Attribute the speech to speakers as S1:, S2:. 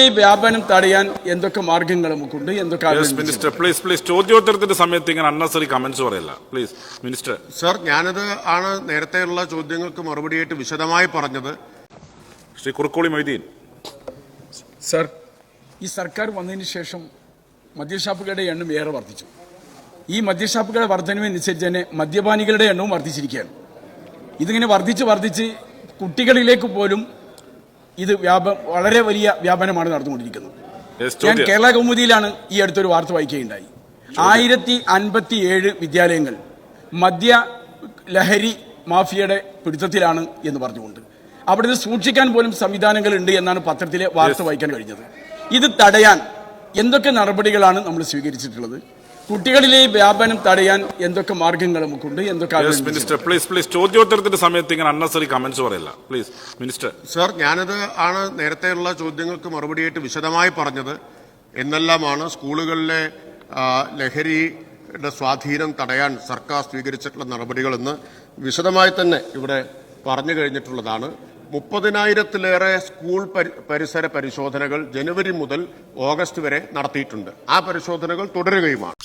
S1: ഈ വ്യാപനം തടയാൻ എന്തൊക്കെ മാർഗങ്ങൾ നമുക്കുണ്ട് എന്തൊക്കെ
S2: മിനിസ്റ്റർ പ്ലീസ് പ്ലീസ് ചോദ്യോത്തരത്തിന്റെ സമയത്ത് ഇങ്ങനെ അന്നസറി കമന്റ്സ് പറയല്ല. പ്ലീസ് മിനിസ്റ്റർ
S3: സർ ഞാനത് ആണ് നേരത്തെയുള്ള ചോദ്യങ്ങൾക്ക് മറുപടിയായിട്ട് വിശദമായി പറഞ്ഞത്.
S2: ശ്രീ കുറുക്കോളി മൊയ്തീൻ.
S1: സർ ഈ സർക്കാർ വന്നതിന് ശേഷം മദ്യഷാപ്പുകളുടെ എണ്ണം ഏറെ വർദ്ധിച്ചു. ഈ മദ്യഷാപ്പുകളുടെ വർധനവനുസരിച്ച് തന്നെ മദ്യപാനികളുടെ എണ്ണവും വർദ്ധിച്ചിരിക്കുകയാണ്. ഇതിങ്ങനെ വർദ്ധിച്ച് വർദ്ധിച്ച് കുട്ടികളിലേക്ക് പോലും ഇത് വ്യാപ വളരെ വലിയ വ്യാപനമാണ് നടന്നുകൊണ്ടിരിക്കുന്നത്. ഞാൻ കേരള കൗമുദിയിലാണ് ഈ അടുത്തൊരു വാർത്ത വായിക്കുകയുണ്ടായി. ആയിരത്തി അൻപത്തി ഏഴ് വിദ്യാലയങ്ങൾ മദ്യ ലഹരി മാഫിയയുടെ പിടുത്തത്തിലാണ് എന്ന് പറഞ്ഞുകൊണ്ട്. അവിടെ സൂക്ഷിക്കാൻ പോലും സംവിധാനങ്ങൾ ഉണ്ട് എന്നാണ് പത്രത്തിലെ വാർത്ത വായിക്കാൻ കഴിഞ്ഞത്. ഇത് തടയാൻ എന്തൊക്കെ നടപടികളാണ് നമ്മൾ സ്വീകരിച്ചിട്ടുള്ളത്? കുട്ടികളിലെ വ്യാപനം തടയാൻ എന്തൊക്കെ മാർഗങ്ങൾ നമുക്കുണ്ട് എന്തൊക്കെ
S2: മിനിസ്റ്റർ പ്ലീസ് പ്ലീസ് ചോദ്യോത്തരത്തിന്റെ സമയത്ത് ഇങ്ങനെ അണ്ണസറി കമന്റ്സ് പറയില്ല. പ്ലീസ് മിനിസ്റ്റർ
S3: സർ ഞാനത് ആണ് നേരത്തെയുള്ള ചോദ്യങ്ങൾക്ക് മറുപടിയായിട്ട് വിശദമായി പറഞ്ഞത്. എന്നെല്ലാമാണ് സ്കൂളുകളിലെ ലഹരി ലഹരിയുടെ സ്വാധീനം തടയാൻ സർക്കാർ സ്വീകരിച്ചിട്ടുള്ള നടപടികളെന്ന് വിശദമായി തന്നെ ഇവിടെ പറഞ്ഞു കഴിഞ്ഞിട്ടുള്ളതാണ്. മുപ്പതിനായിരത്തിലേറെ സ്കൂൾ പരിസര പരിശോധനകൾ ജനുവരി മുതൽ ഓഗസ്റ്റ് വരെ നടത്തിയിട്ടുണ്ട്. ആ പരിശോധനകൾ തുടരുകയുമാണ്.